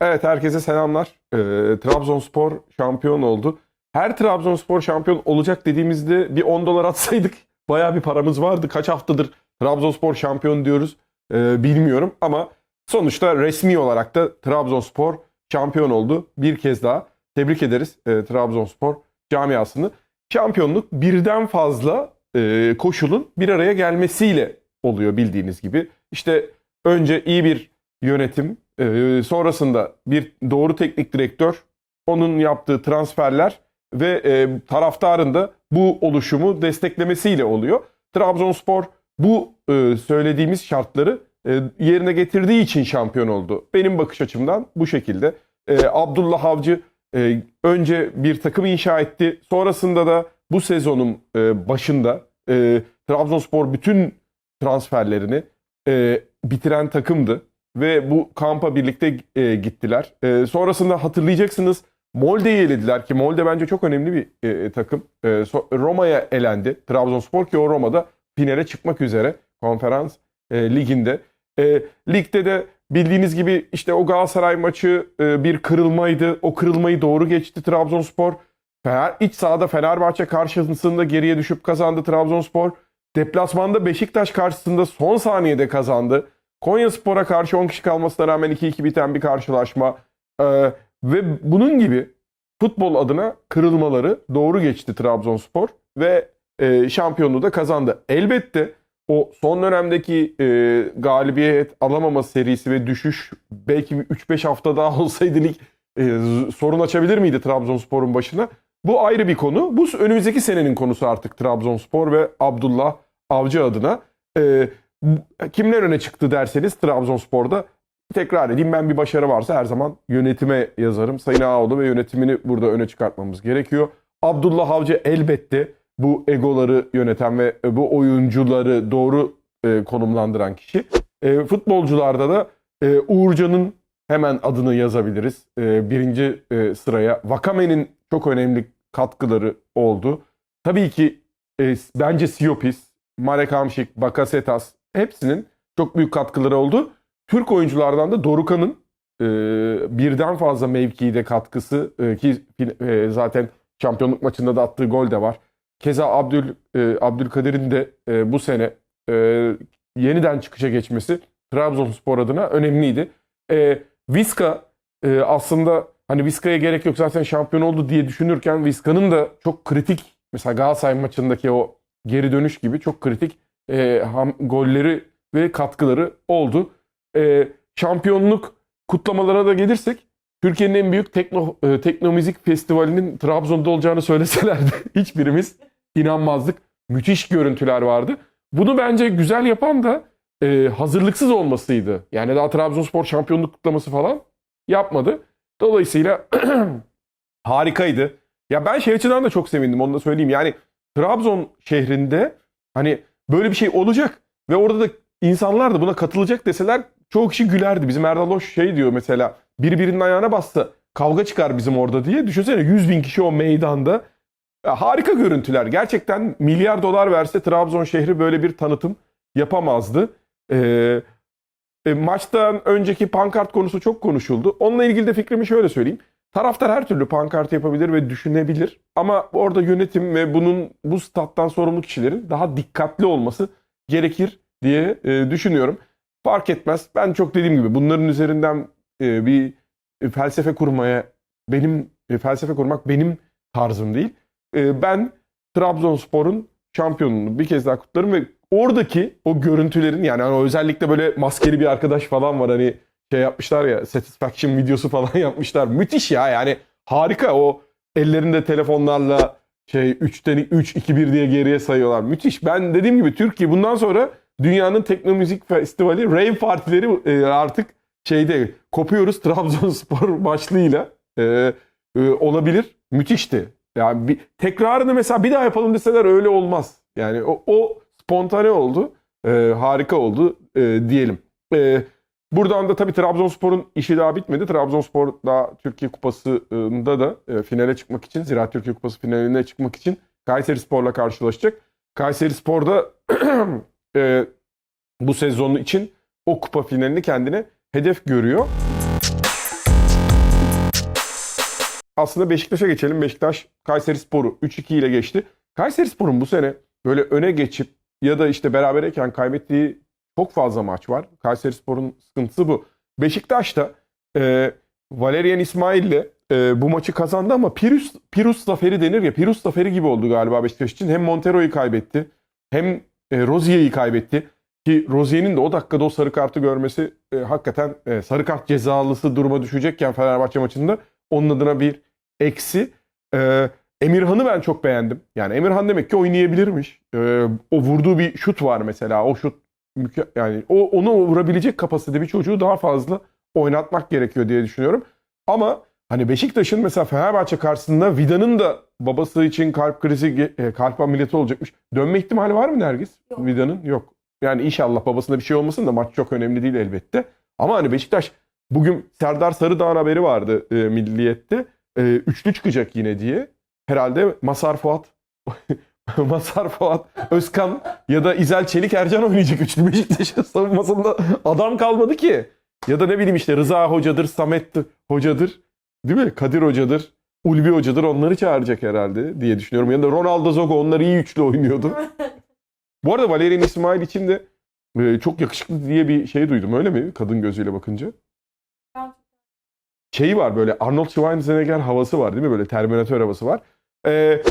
Evet herkese selamlar. Ee, Trabzonspor şampiyon oldu. Her Trabzonspor şampiyon olacak dediğimizde bir 10 dolar atsaydık bayağı bir paramız vardı. Kaç haftadır Trabzonspor şampiyon diyoruz ee, bilmiyorum ama sonuçta resmi olarak da Trabzonspor şampiyon oldu. Bir kez daha tebrik ederiz e, Trabzonspor camiasını. Şampiyonluk birden fazla e, koşulun bir araya gelmesiyle oluyor bildiğiniz gibi. İşte önce iyi bir yönetim, e, sonrasında bir doğru teknik direktör, onun yaptığı transferler ve e, taraftarın da bu oluşumu desteklemesiyle oluyor. Trabzonspor bu e, söylediğimiz şartları e, yerine getirdiği için şampiyon oldu. Benim bakış açımdan bu şekilde. Abdullah Avcı önce bir takım inşa etti. Sonrasında da bu sezonun başında Trabzonspor bütün transferlerini bitiren takımdı ve bu kampa birlikte e, gittiler. E, sonrasında hatırlayacaksınız Molde'yi elediler ki Molde bence çok önemli bir e, takım. E, so- Roma'ya elendi Trabzonspor ki o Roma'da finale çıkmak üzere konferans e, liginde. E, ligde de bildiğiniz gibi işte o Galatasaray maçı e, bir kırılmaydı. O kırılmayı doğru geçti Trabzonspor. Fener, iç sahada Fenerbahçe karşısında geriye düşüp kazandı Trabzonspor. Deplasmanda Beşiktaş karşısında son saniyede kazandı. Konya Spor'a karşı 10 kişi kalmasına rağmen 2-2 biten bir karşılaşma. Ee, ve bunun gibi futbol adına kırılmaları doğru geçti Trabzonspor ve e, şampiyonluğu da kazandı. Elbette o son dönemdeki e, galibiyet alamama serisi ve düşüş belki 3-5 hafta daha olsaydı lig e, sorun açabilir miydi Trabzonspor'un başına? Bu ayrı bir konu. Bu önümüzdeki senenin konusu artık Trabzonspor ve Abdullah Avcı adına. E, kimler öne çıktı derseniz Trabzonspor'da tekrar edeyim ben bir başarı varsa her zaman yönetime yazarım. Sayın Ağoğlu ve yönetimini burada öne çıkartmamız gerekiyor. Abdullah Avcı elbette bu egoları yöneten ve bu oyuncuları doğru e, konumlandıran kişi. E, futbolcularda da e, Uğurcan'ın hemen adını yazabiliriz. E, birinci e, sıraya. Vakame'nin çok önemli katkıları oldu. Tabii ki e, bence Siopis, Marek Hamšík, Bakasetas hepsinin çok büyük katkıları oldu. Türk oyunculardan da Dorukan'ın e, birden fazla mevkide katkısı e, ki e, zaten şampiyonluk maçında da attığı gol de var. Keza Abdül e, Abdülkadir'in de e, bu sene e, yeniden çıkışa geçmesi Trabzonspor adına önemliydi. E, Viska e, aslında hani Viska'ya gerek yok zaten şampiyon oldu diye düşünürken Viska'nın da çok kritik mesela Galatasaray maçındaki o geri dönüş gibi çok kritik e, ham, golleri ve katkıları oldu. E, şampiyonluk kutlamalarına da gelirsek Türkiye'nin en büyük tekno, e, teknomüzik festivalinin Trabzon'da olacağını söyleselerdi hiçbirimiz inanmazdık. Müthiş görüntüler vardı. Bunu bence güzel yapan da e, hazırlıksız olmasıydı. Yani daha Trabzonspor şampiyonluk kutlaması falan yapmadı. Dolayısıyla harikaydı. Ya ben şey açıdan da çok sevindim onu da söyleyeyim. Yani Trabzon şehrinde hani böyle bir şey olacak ve orada da insanlar da buna katılacak deseler çoğu kişi gülerdi. Bizim Erdal Hoş şey diyor mesela birbirinin ayağına bassa kavga çıkar bizim orada diye. Düşünsene 100 bin kişi o meydanda. Ya harika görüntüler. Gerçekten milyar dolar verse Trabzon şehri böyle bir tanıtım yapamazdı. Ee, e, maçtan önceki pankart konusu çok konuşuldu. Onunla ilgili de fikrimi şöyle söyleyeyim. Taraftar her türlü pankart yapabilir ve düşünebilir. Ama orada yönetim ve bunun bu stat'tan sorumlu kişilerin daha dikkatli olması gerekir diye e, düşünüyorum. Fark etmez. Ben çok dediğim gibi bunların üzerinden e, bir felsefe kurmaya benim e, felsefe kurmak benim tarzım değil. E, ben Trabzonspor'un şampiyonluğunu bir kez daha kutlarım ve oradaki o görüntülerin yani hani özellikle böyle maskeli bir arkadaş falan var hani şey yapmışlar ya satisfaction videosu falan yapmışlar. Müthiş ya yani harika o ellerinde telefonlarla şey 3'ten 3 2 1 diye geriye sayıyorlar. Müthiş. Ben dediğim gibi Türkiye bundan sonra dünyanın teknomüzik festivali rave partileri e, artık şeyde kopuyoruz Trabzonspor başlığıyla e, e, olabilir. Müthişti. Yani bir, tekrarını mesela bir daha yapalım deseler öyle olmaz. Yani o, o spontane oldu. E, harika oldu e, diyelim. E, buradan da tabii Trabzonspor'un işi daha bitmedi. Trabzonspor daha Türkiye Kupası'nda da e, finale çıkmak için, Ziraat Türkiye Kupası finaline çıkmak için Kayseri Spor'la karşılaşacak. Kayseri Spor'da e, bu sezonu için o kupa finalini kendine hedef görüyor. aslında Beşiktaş'a geçelim. Beşiktaş Kayseri Sporu 3-2 ile geçti. Kayseri Spor'un bu sene böyle öne geçip ya da işte berabereyken kaybettiği çok fazla maç var. Kayseri Spor'un sıkıntısı bu. Beşiktaş da e, Valerian İsmail'le e, bu maçı kazandı ama Pirus, Pirus zaferi denir ya. Pirus zaferi gibi oldu galiba Beşiktaş için. Hem Montero'yu kaybetti hem e, Rozier'i kaybetti. Ki Rozier'in de o dakikada o sarı kartı görmesi e, hakikaten e, sarı kart cezalısı duruma düşecekken Fenerbahçe maçında onun adına bir eksi. E, Emirhan'ı ben çok beğendim. Yani Emirhan demek ki oynayabilirmiş. E, o vurduğu bir şut var mesela. O şut yani o onu vurabilecek kapasitede bir çocuğu daha fazla oynatmak gerekiyor diye düşünüyorum. Ama hani Beşiktaş'ın mesela Fenerbahçe karşısında Vida'nın da babası için kalp krizi e, kalp ameliyatı olacakmış. Dönme ihtimali var mı Nergis? Yok. Vida'nın yok. Yani inşallah babasında bir şey olmasın da maç çok önemli değil elbette. Ama hani Beşiktaş bugün Serdar Sarıdağ'ın haberi vardı e, Milliyet'te. E, üçlü çıkacak yine diye. Herhalde Masar Fuat Masar Fuat, Özkan ya da İzel Çelik Ercan oynayacak üçlü Beşiktaş'ın savunmasında adam kalmadı ki. Ya da ne bileyim işte Rıza Hoca'dır, Samet Hoca'dır. Değil mi? Kadir Hoca'dır, Ulvi Hoca'dır onları çağıracak herhalde diye düşünüyorum. Ya da Ronaldo Zogo onlar iyi üçlü oynuyordu. Bu arada Valerian İsmail için de e, çok yakışıklı diye bir şey duydum öyle mi? Kadın gözüyle bakınca. Şeyi var böyle Arnold Schwarzenegger havası var değil mi? Böyle Terminator havası var. E,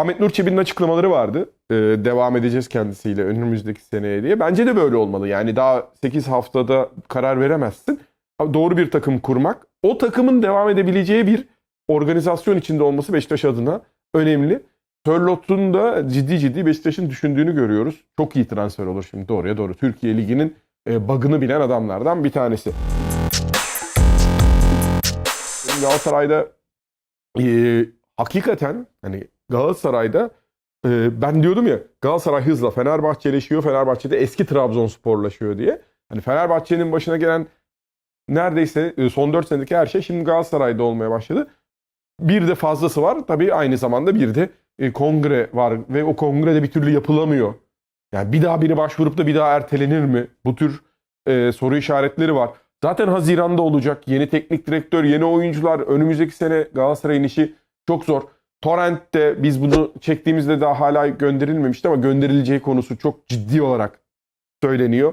Ahmet Nur Çebi'nin açıklamaları vardı. E, devam edeceğiz kendisiyle önümüzdeki seneye diye. Bence de böyle olmalı. Yani daha 8 haftada karar veremezsin. Doğru bir takım kurmak. O takımın devam edebileceği bir organizasyon içinde olması Beşiktaş adına önemli. Sörlot'un da ciddi ciddi Beşiktaş'ın düşündüğünü görüyoruz. Çok iyi transfer olur şimdi doğruya doğru. Türkiye Ligi'nin e, bug'ını bilen adamlardan bir tanesi. Galatasaray'da e, hakikaten hani Galatasaray'da e, ben diyordum ya Galatasaray hızla Fenerbahçeleşiyor. Fenerbahçe'de eski Trabzonsporlaşıyor diye. Hani Fenerbahçe'nin başına gelen neredeyse e, son 4 senedeki her şey şimdi Galatasaray'da olmaya başladı. Bir de fazlası var. Tabii aynı zamanda bir de e, kongre var ve o kongrede bir türlü yapılamıyor. Yani bir daha biri başvurup da bir daha ertelenir mi? Bu tür e, soru işaretleri var. Zaten Haziran'da olacak. Yeni teknik direktör, yeni oyuncular. Önümüzdeki sene Galatasaray'ın işi çok zor. Torrent'te biz bunu çektiğimizde daha hala gönderilmemişti ama gönderileceği konusu çok ciddi olarak söyleniyor.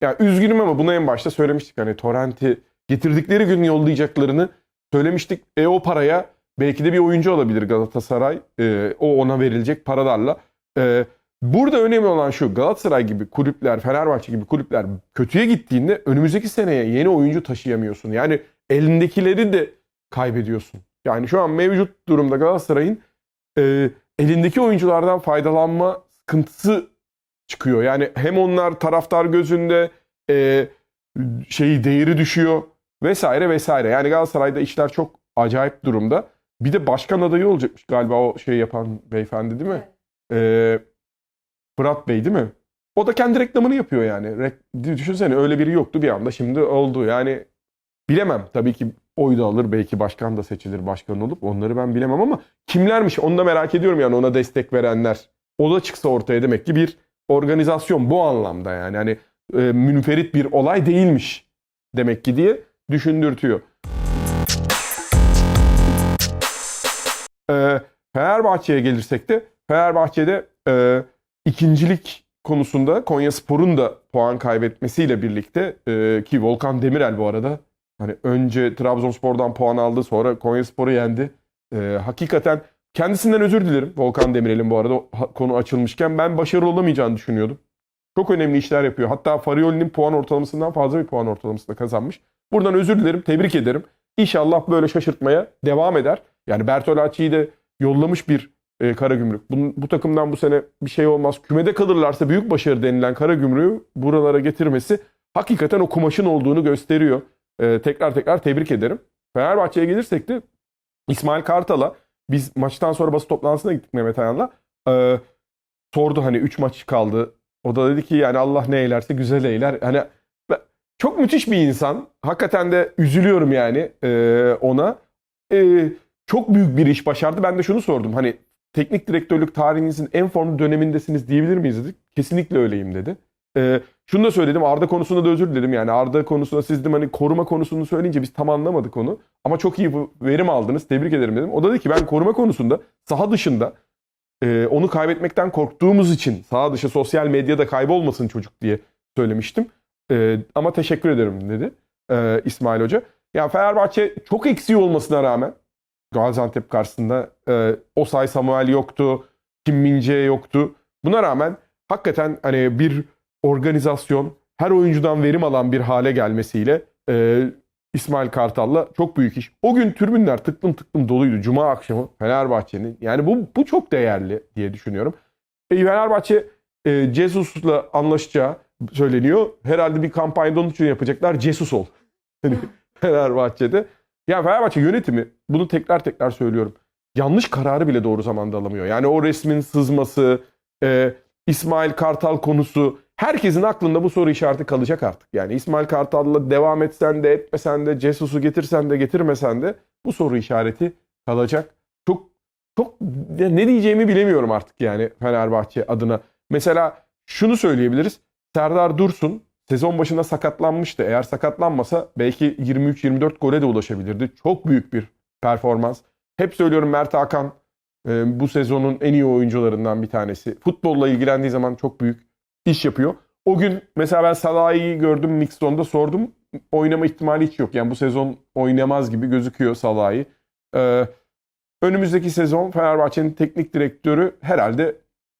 Ya üzgünüm ama bunu en başta söylemiştik. Hani Torrent'i getirdikleri gün yollayacaklarını söylemiştik. E o paraya belki de bir oyuncu olabilir Galatasaray. E, o ona verilecek paralarla. E, burada önemli olan şu Galatasaray gibi kulüpler, Fenerbahçe gibi kulüpler kötüye gittiğinde önümüzdeki seneye yeni oyuncu taşıyamıyorsun. Yani elindekileri de kaybediyorsun. Yani şu an mevcut durumda Galatasaray'ın e, elindeki oyunculardan faydalanma sıkıntısı çıkıyor. Yani hem onlar taraftar gözünde e, şeyi değeri düşüyor vesaire vesaire. Yani Galatasaray'da işler çok acayip durumda. Bir de başkan adayı olacakmış galiba o şey yapan beyefendi değil mi? Ee, Fırat Bey değil mi? O da kendi reklamını yapıyor yani. Rek- düşünsene öyle biri yoktu bir anda şimdi oldu. Yani bilemem. Tabii ki oy da alır belki başkan da seçilir başkan olup onları ben bilemem ama kimlermiş onu da merak ediyorum yani ona destek verenler. O da çıksa ortaya demek ki bir organizasyon bu anlamda yani hani e, münferit bir olay değilmiş demek ki diye düşündürtüyor. E, Fenerbahçe'ye gelirsek de Fenerbahçe'de e, ikincilik konusunda Konya Spor'un da puan kaybetmesiyle birlikte e, ki Volkan Demirel bu arada hani önce Trabzonspor'dan puan aldı sonra Konya Spor'u yendi. E, hakikaten kendisinden özür dilerim Volkan Demirel'in bu arada konu açılmışken ben başarılı olamayacağını düşünüyordum. Çok önemli işler yapıyor. Hatta Farioli'nin puan ortalamasından fazla bir puan ortalamasında kazanmış. Buradan özür dilerim, tebrik ederim. İnşallah böyle şaşırtmaya devam eder. Yani Bertolacci'yi de yollamış bir e, Karagümrük. Bu, bu takımdan bu sene bir şey olmaz. Kümede kalırlarsa büyük başarı denilen Karagümrük'ü buralara getirmesi hakikaten o kumaşın olduğunu gösteriyor. E, tekrar tekrar tebrik ederim. Fenerbahçe'ye gelirsek de İsmail Kartal'a biz maçtan sonra basın toplantısına gittik Mehmet Ayan'la. E, sordu hani 3 maç kaldı. O da dedi ki yani Allah ne eylerse güzel eyler. Hani çok müthiş bir insan. Hakikaten de üzülüyorum yani e, ona. E, çok büyük bir iş başardı. Ben de şunu sordum. Hani teknik direktörlük tarihinizin en formlu dönemindesiniz diyebilir miyiz dedik. Kesinlikle öyleyim dedi. Ee, şunu da söyledim Arda konusunda da özür dilerim. Yani Arda konusunda siz dedim hani koruma konusunu söyleyince biz tam anlamadık onu. Ama çok iyi verim aldınız. Tebrik ederim dedim. O da dedi ki ben koruma konusunda saha dışında e, onu kaybetmekten korktuğumuz için saha dışı sosyal medyada kaybolmasın çocuk diye söylemiştim. E, ama teşekkür ederim dedi e, İsmail Hoca. Yani Fenerbahçe çok eksiği olmasına rağmen Gaziantep karşısında e, Osay Samuel yoktu, Kim Mince yoktu. Buna rağmen hakikaten hani bir organizasyon her oyuncudan verim alan bir hale gelmesiyle e, İsmail Kartal'la çok büyük iş. O gün tribünler tıklım tıklım doluydu. Cuma akşamı Fenerbahçe'nin. Yani bu bu çok değerli diye düşünüyorum. E, Fenerbahçe e, Jesus'la anlaşacağı söyleniyor. Herhalde bir kampanyada onun için yapacaklar. Jesus ol. Hani Fenerbahçe'de. Ya Fenerbahçe yönetimi bunu tekrar tekrar söylüyorum. Yanlış kararı bile doğru zamanda alamıyor. Yani o resmin sızması, e, İsmail Kartal konusu herkesin aklında bu soru işareti kalacak artık. Yani İsmail Kartal'la devam etsen de etmesen de Cesus'u getirsen de getirmesen de bu soru işareti kalacak. Çok çok ne diyeceğimi bilemiyorum artık yani Fenerbahçe adına. Mesela şunu söyleyebiliriz. Serdar Dursun sezon başında sakatlanmıştı. Eğer sakatlanmasa belki 23-24 gole de ulaşabilirdi. Çok büyük bir performans. Hep söylüyorum Mert Hakan e, bu sezonun en iyi oyuncularından bir tanesi. Futbolla ilgilendiği zaman çok büyük iş yapıyor. O gün mesela ben Salah'ı gördüm Mixon'da sordum. Oynama ihtimali hiç yok. Yani bu sezon oynamaz gibi gözüküyor Salah'ı. Ee, önümüzdeki sezon Fenerbahçe'nin teknik direktörü herhalde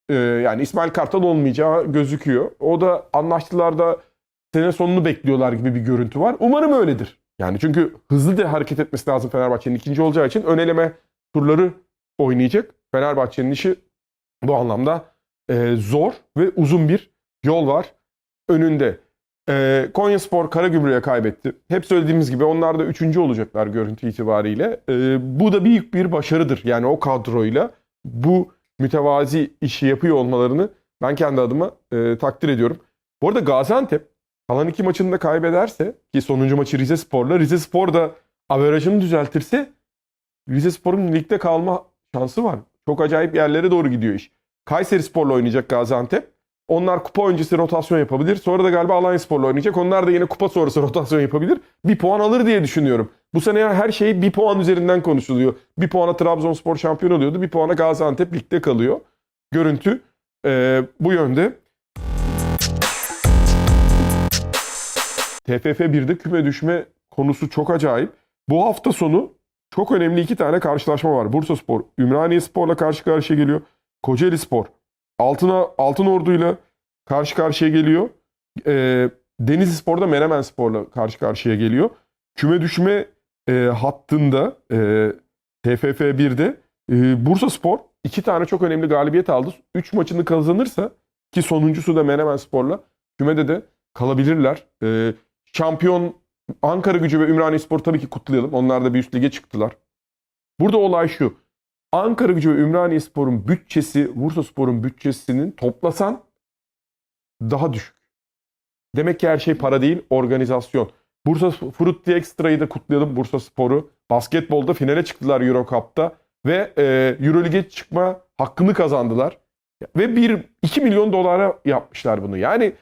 e, yani İsmail Kartal olmayacağı gözüküyor. O da anlaştılar da sene sonunu bekliyorlar gibi bir görüntü var. Umarım öyledir. Yani çünkü hızlı da hareket etmesi lazım Fenerbahçe'nin ikinci olacağı için ön eleme turları oynayacak. Fenerbahçe'nin işi bu anlamda e, zor ve uzun bir yol var önünde. E, Konya Spor Karagümrük'e kaybetti. Hep söylediğimiz gibi onlar da üçüncü olacaklar görüntü itibariyle. E, bu da büyük bir başarıdır. Yani o kadroyla bu mütevazi işi yapıyor olmalarını ben kendi adıma e, takdir ediyorum. Bu arada Gaziantep kalan iki maçını da kaybederse ki sonuncu maçı Rize Spor'la Rize Spor da averajını düzeltirse Rize Spor'un ligde kalma şansı var. Çok acayip yerlere doğru gidiyor iş. Kayseri Spor'la oynayacak Gaziantep. Onlar kupa öncesi rotasyon yapabilir. Sonra da galiba Alanya Spor'la oynayacak. Onlar da yine kupa sonrası rotasyon yapabilir. Bir puan alır diye düşünüyorum. Bu sene her şey bir puan üzerinden konuşuluyor. Bir puana Trabzonspor şampiyon oluyordu. Bir puana Gaziantep ligde kalıyor. Görüntü e, bu yönde. TFF 1'de küme düşme konusu çok acayip. Bu hafta sonu çok önemli iki tane karşılaşma var. Bursa Spor, Ümraniye Spor'la karşı karşıya geliyor. Kocaeli Spor, Altına, Altın Ordu'yla karşı karşıya geliyor. E, Denizli Spor'da Menemen Spor'la karşı karşıya geliyor. Küme düşme e, hattında e, TFF 1'de e, Bursa Spor iki tane çok önemli galibiyet aldı. Üç maçını kazanırsa ki sonuncusu da Menemen Spor'la kümede de kalabilirler. E, şampiyon Ankara Gücü ve Ümraniye Spor tabii ki kutlayalım. Onlar da bir üst lige çıktılar. Burada olay şu. Ankara Gücü ve Ümraniye Spor'un bütçesi, Bursa Spor'un bütçesinin toplasan daha düşük. Demek ki her şey para değil, organizasyon. Bursa Frutti Extra'yı da kutlayalım Bursa Spor'u. Basketbolda finale çıktılar Euro Cup'ta ve e, Euroleague'e çıkma hakkını kazandılar. Ve 1 2 milyon dolara yapmışlar bunu. Yani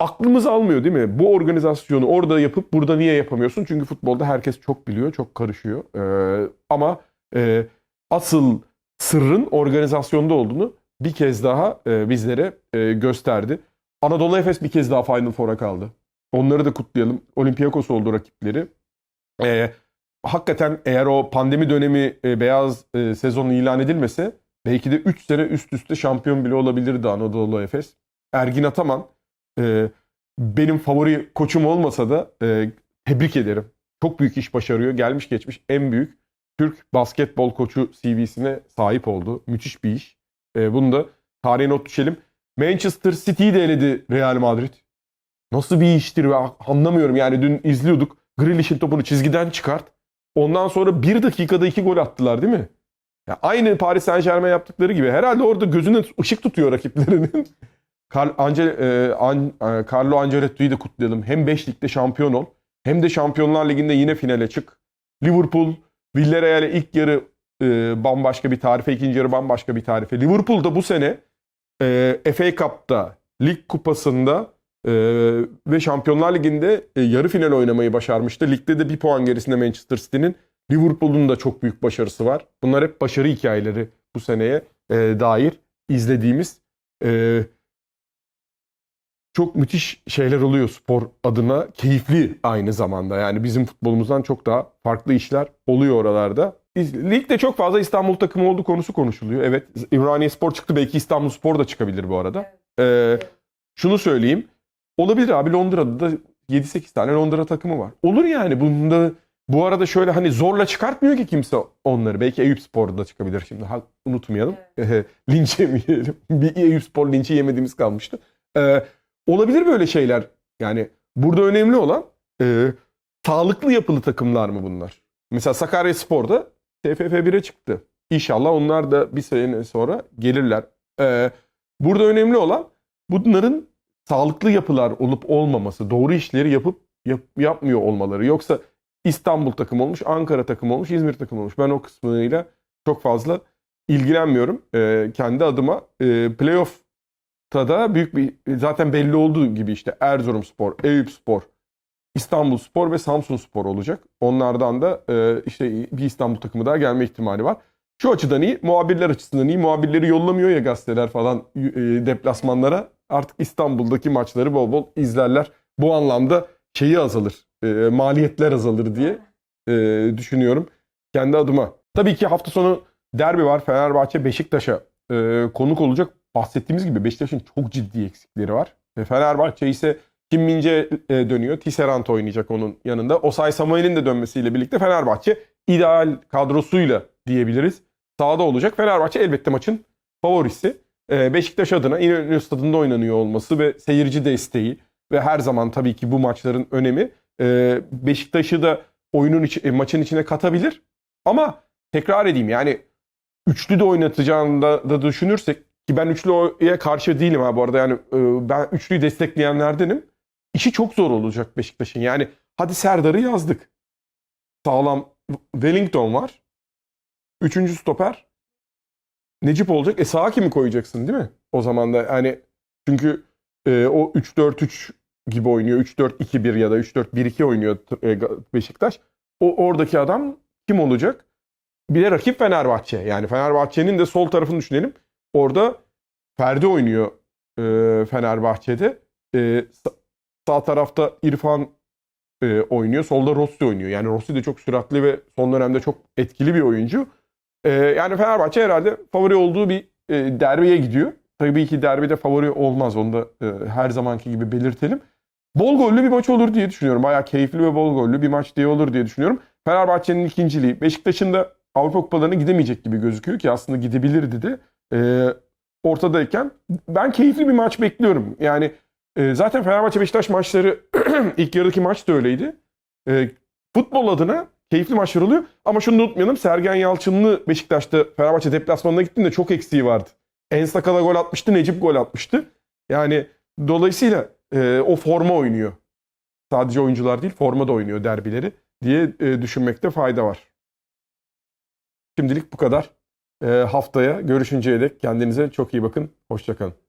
aklımız almıyor değil mi? Bu organizasyonu orada yapıp burada niye yapamıyorsun? Çünkü futbolda herkes çok biliyor, çok karışıyor. Ee, ama e, asıl sırrın organizasyonda olduğunu bir kez daha e, bizlere e, gösterdi. Anadolu Efes bir kez daha Final Four'a kaldı. Onları da kutlayalım. Olympiakos oldu rakipleri. E, hakikaten eğer o pandemi dönemi e, beyaz e, sezonu ilan edilmese belki de 3 sene üst üste şampiyon bile olabilirdi Anadolu Efes. Ergin Ataman e, benim favori koçum olmasa da e, tebrik ederim. Çok büyük iş başarıyor. Gelmiş geçmiş en büyük Türk basketbol koçu CV'sine sahip oldu. Müthiş bir iş. E, bunu da tarihe not düşelim. Manchester City'yi de eledi Real Madrid. Nasıl bir iştir ben anlamıyorum. Yani dün izliyorduk. Grealish'in topunu çizgiden çıkart. Ondan sonra bir dakikada iki gol attılar değil mi? Ya aynı Paris Saint Germain yaptıkları gibi. Herhalde orada gözüne ışık tutuyor rakiplerinin. Angel, e, An, e, Carlo Ancelotti'yi de kutlayalım. Hem 5 ligde şampiyon ol hem de Şampiyonlar Ligi'nde yine finale çık. Liverpool, Villarreal'e ilk yarı e, bambaşka bir tarife, ikinci yarı bambaşka bir tarife. Liverpool da bu sene e, FA Cup'ta Lig kupasında e, ve Şampiyonlar Ligi'nde e, yarı final oynamayı başarmıştı. Ligde de bir puan gerisinde Manchester City'nin. Liverpool'un da çok büyük başarısı var. Bunlar hep başarı hikayeleri bu seneye e, dair izlediğimiz e, çok müthiş şeyler oluyor spor adına. Keyifli aynı zamanda. Yani bizim futbolumuzdan çok daha farklı işler oluyor oralarda. Ligde çok fazla İstanbul takımı olduğu konusu konuşuluyor. Evet İmraniye Spor çıktı. Belki İstanbul Spor da çıkabilir bu arada. Ee, şunu söyleyeyim. Olabilir abi Londra'da da 7-8 tane Londra takımı var. Olur yani bunda bu arada şöyle hani zorla çıkartmıyor ki kimse onları. Belki Eyüp Spor'da da çıkabilir şimdi. Ha, unutmayalım. Linç yemeyelim. Bir Eyüp Spor linçi yemediğimiz kalmıştı. Ee, olabilir böyle şeyler. Yani burada önemli olan e, sağlıklı yapılı takımlar mı bunlar? Mesela Sakarya Spor'da TFF 1'e çıktı. İnşallah onlar da bir sene sonra gelirler. Ee, burada önemli olan bunların sağlıklı yapılar olup olmaması, doğru işleri yapıp yap- yapmıyor olmaları. Yoksa İstanbul takım olmuş, Ankara takım olmuş, İzmir takım olmuş. Ben o kısmıyla çok fazla ilgilenmiyorum. Ee, kendi adıma e, playoff'ta da büyük bir zaten belli olduğu gibi işte Erzurumspor, Eyüpspor, İstanbulspor ve Samsunspor olacak. Onlardan da e, işte bir İstanbul takımı daha gelme ihtimali var. Şu açıdan iyi, muhabirler açısından iyi. Muhabirleri yollamıyor ya gazeteler falan e, deplasmanlara. Artık İstanbul'daki maçları bol bol izlerler. Bu anlamda şeyi azalır, e, maliyetler azalır diye e, düşünüyorum kendi adıma. Tabii ki hafta sonu derbi var. Fenerbahçe Beşiktaş'a e, konuk olacak. Bahsettiğimiz gibi Beşiktaş'ın çok ciddi eksikleri var. E, Fenerbahçe ise Kim Mince e, dönüyor. Tisserant oynayacak onun yanında. Osay Samuel'in de dönmesiyle birlikte Fenerbahçe ideal kadrosuyla diyebiliriz. Sahada olacak. Fenerbahçe elbette maçın favorisi. E, Beşiktaş adına İnönü Stadı'nda oynanıyor olması ve seyirci desteği ve her zaman tabii ki bu maçların önemi e, Beşiktaş'ı da oyunun içi, maçın içine katabilir. Ama tekrar edeyim yani üçlü de oynatacağını da, da düşünürsek ki ben üçlüye karşı değilim ha bu arada yani e, ben üçlüyü destekleyenlerdenim. İşi çok zor olacak Beşiktaş'ın. Yani hadi Serdar'ı yazdık. Sağlam Wellington var. Üçüncü stoper Necip olacak. E sağa kimi koyacaksın değil mi? O zaman da yani çünkü e, o 3-4-3 gibi oynuyor. 3-4-2-1 ya da 3-4-1-2 oynuyor e, Beşiktaş. O oradaki adam kim olacak? Bir de rakip Fenerbahçe. Yani Fenerbahçe'nin de sol tarafını düşünelim. Orada Ferdi oynuyor e, Fenerbahçe'de. E, sa- sağ tarafta İrfan e, oynuyor. Solda Rossi oynuyor. Yani Rossi de çok süratli ve son dönemde çok etkili bir oyuncu. E, yani Fenerbahçe herhalde favori olduğu bir e, derbiye gidiyor. Tabii ki derbide favori olmaz. Onu da e, her zamanki gibi belirtelim. Bol gollü bir maç olur diye düşünüyorum. Bayağı keyifli ve bol gollü bir maç diye olur diye düşünüyorum. Fenerbahçe'nin ikinciliği, Beşiktaş'ın da Avrupa Kupalarına gidemeyecek gibi gözüküyor ki aslında gidebilirdi de. E, ortadayken ben keyifli bir maç bekliyorum. Yani e, zaten Fenerbahçe Beşiktaş maçları ilk yarıdaki maç da öyleydi. E, futbol adına keyifli maçlar oluyor. Ama şunu unutmayalım. Sergen Yalçınlı Beşiktaş'ta Fenerbahçe deplasmanına gittiğinde çok eksiği vardı. En Sakala gol atmıştı, Necip gol atmıştı. Yani dolayısıyla e, o forma oynuyor. Sadece oyuncular değil, forma da oynuyor derbileri diye e, düşünmekte fayda var. Şimdilik bu kadar. E, haftaya görüşünceye dek kendinize çok iyi bakın. Hoşçakalın.